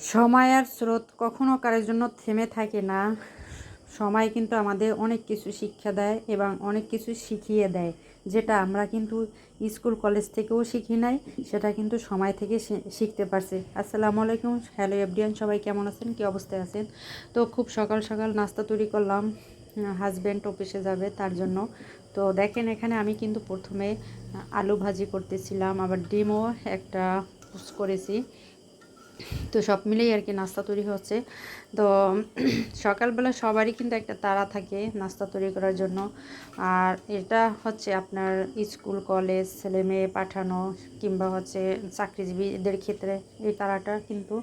সময় আর স্রোত কখনো কারোর জন্য থেমে থাকে না। সময় কিন্তু আমাদের অনেক কিছু শিক্ষা দেয় এবং অনেক কিছু শিখিয়ে দেয়। যেটা আমরা কিন্তু স্কুল, কলেজ থেকেও শিখি নাই, সেটা কিন্তু সময় থেকে শিখতে পারছি। আসসালামু আলাইকুম। হ্যালো এভরিয়ান সবাই কেমন আছেন? কী অবস্থায় আছেন? তো খুব সকাল সকাল নাস্তা তৈরি করলাম। হাজব্যান্ড অফিসে যাবে তার জন্য। তো দেখেন এখানে আমি কিন্তু প্রথমে আলু ভাজি করতেছিলাম, আবার ডিমও একটা করেছি। তো সব মিলেই আর কি নাস্তা তৈরি হচ্ছে। তো সকালবেলা সবারই কিন্তু একটা তাড়া থাকে নাস্তা তৈরি করার জন্য। আর এটা হচ্ছে আপনার স্কুল, কলেজ, ছেলে মেয়ে পাঠানো কিংবা হচ্ছে চাকরিজীবীদের ক্ষেত্রে এই তাড়াটা কিন্তু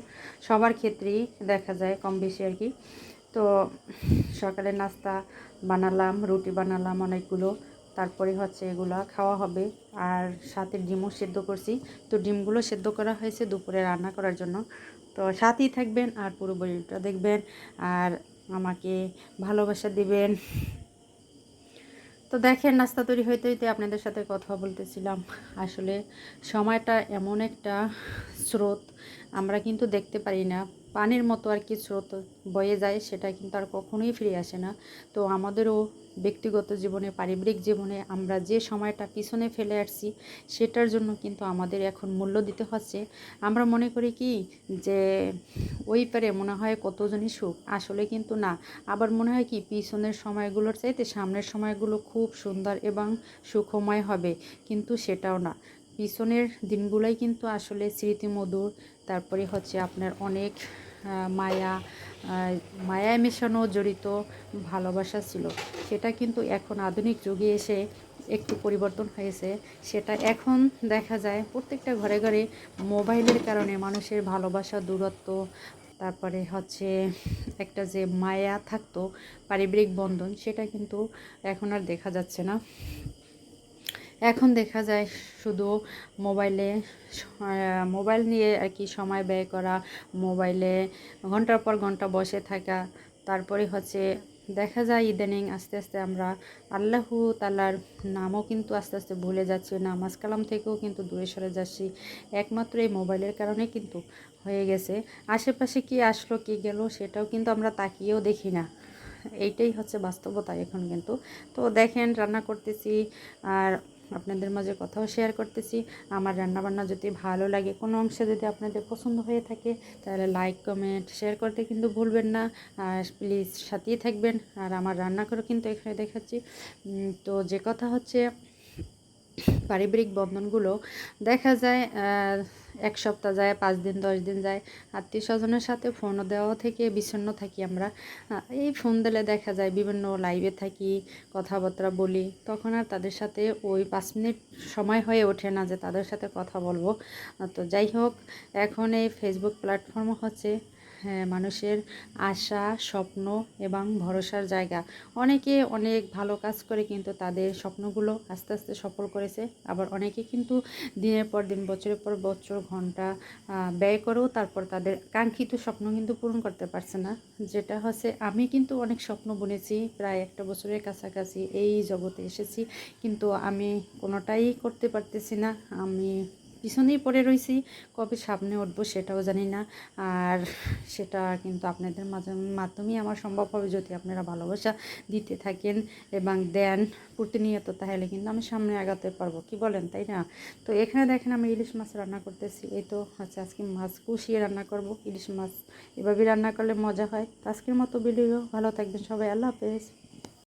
সবার ক্ষেত্রেই দেখা যায় কম বেশি আর কি। তো সকালে নাস্তা বানালাম, রুটি বানালাম অনেকগুলো। তারপরে হচ্ছে এগুলা খাওয়া হবে। আর সাথে ডিমও সেদ্ধ করছি। তো ডিমগুলো সেদ্ধ করা হয়েছে দুপুরে রান্না করার জন্য। তো সাথেই থাকবেন আর পুরো বইটা দেখবেন। আর আমাকে ভালোবাসা দিবেন। তো দেখেন, নাস্তা তৈরি হইতে হইতে আপনাদের সাথে কথা বলতেছিলাম। আসলে সময়টা এমন একটা স্রোত। আমরা কিন্তু দেখতে পারি না। পানির মতো আর কি স্রোত বয়ে যায়, সেটা কিন্তু আর কখনোই ফিরে আসে না। তো আমাদেরও ব্যক্তিগত জীবনে, পারিবারিক জীবনে আমরা যে সময়টা পিছনে ফেলে আসছি, সেটার জন্য কিন্তু আমাদের এখন মূল্য দিতে হচ্ছে। আমরা মনে করি কি যে, ওই পারে মনে হয় কতজনই সুখ, আসলে কিন্তু না। আবার মনে হয় কি, পিছনের সময়গুলোর চাইতে সামনের সময়গুলো খুব সুন্দর এবং সুখময় হবে, কিন্তু সেটাও না। পিছনের দিনগুলোই কিন্তু আসলে স্মৃতিমধুর, তারপরে হচ্ছে আপনার অনেক মায়া মায়ায় মেশানো জড়িত, ভালোবাসা ছিল। সেটা কিন্তু এখন আধুনিক যুগে এসে একটু পরিবর্তন হয়েছে। সেটা এখন দেখা যায় প্রত্যেকটা ঘরে ঘরে মোবাইলের কারণে মানুষের ভালোবাসা, দূরত্ব, তারপরে হচ্ছে একটা যে মায়া থাকতো, পারিবারিক বন্ধন, সেটা কিন্তু এখন আর দেখা যাচ্ছে না। এখন দেখা যায় শুধু মোবাইলে মোবাইল নিয়ে আর কি সময় ব্যয় করা, মোবাইলে ঘণ্টার পর ঘণ্টা বসে থাকা, তারপরে হচ্ছে দেখা যায় ইদানিং আস্তে আস্তে আমরা আল্লাহ তালার নামও কিন্তু আস্তে আস্তে ভুলে যাচ্ছি, নামাজ কালাম থেকেও কিন্তু দূরে সরে যাচ্ছি। একমাত্র এই মোবাইলের কারণে কিন্তু হয়ে গেছে। আশেপাশে কি আসলো, কি গেল সেটাও কিন্তু আমরা তাকিয়েও দেখি না। এইটাই হচ্ছে বাস্তবতা এখন কিন্তু। তো দেখেন, রান্না করতেছি আর আপনাদের মাঝে কথাও শেয়ার করতেছি। আমার রান্নাবান্না যদি ভালো লাগে, কোনো অংশে যদি আপনাদের পছন্দ হয়ে থাকে, তাহলে লাইক কমেন্ট শেয়ার করতে কিন্তু ভুলবেন না। আর প্লিজ সাথেই থাকবেন। আর আমার রান্না করে কিন্তু এখানে দেখাচ্ছি। তো যে কথা হচ্ছে পারিবারিক বন্ধনগুলো দেখা যায় এক সপ্তাহ যায়, পাঁচ দিন, দশ দিন যায়। আত্মীয় স্বজনের সাথে ফোনও দেওয়া থেকে বিচ্ছিন্ন থাকি আমরা। এই ফোন দিলে দেখা যায় বিভিন্ন লাইভে থাকি, কথাবার্তা বলি। তখন আর তাদের সাথে ওই পাঁচ মিনিট সময় হয়ে ওঠে না যে তাদের সাথে কথা বলব। তো যাই হোক, এখন এই ফেসবুক প্ল্যাটফর্ম হচ্ছে। মানুষের আশা, স্বপ্ন এবং ভরসার জায়গা। অনেকে অনেক ভালো কাজ করে কিন্তু তাদের স্বপ্নগুলো আস্তে আস্তে সফল করেছে। আবার অনেকে কিন্তু দিনের পর দিন, বছরের পর বছর ঘণ্টা ব্যয় করেও তারপর তাদের কাঙ্ক্ষিত স্বপ্ন কিন্তু পূরণ করতে পারছে না। যেটা হচ্ছে, আমি কিন্তু অনেক স্বপ্ন বুনেছি, প্রায় একটা বছরের কাছাকাছি এই জগতে এসেছি। কিন্তু আমি কোনোটাই করতে পারতেছি না। আমি পিছনেই পড়ে রয়েছি কবে সামনে উঠবো সেটাও জানি না। আর সেটা কিন্তু আপনাদের মাধ্যমেই আমার সম্ভব হবে যদি আপনারা ভালোবাসা দিতে থাকেন এবং দেন প্রতিনিয়ত, তাহলে কিন্তু আমি সামনে আগাতে পারব। কি বলেন, তাই না? তো এখানে দেখেন আমি ইলিশ মাছ রান্না করতেছি। এই তো হচ্ছে আজকে মাছ কুষিয়ে রান্না করব। ইলিশ মাছ এভাবে রান্না করলে মজা হয়। আজকের মতো ভিডিও, ভালো থাকবেন সবাই। আল্লাহ হাফেজ।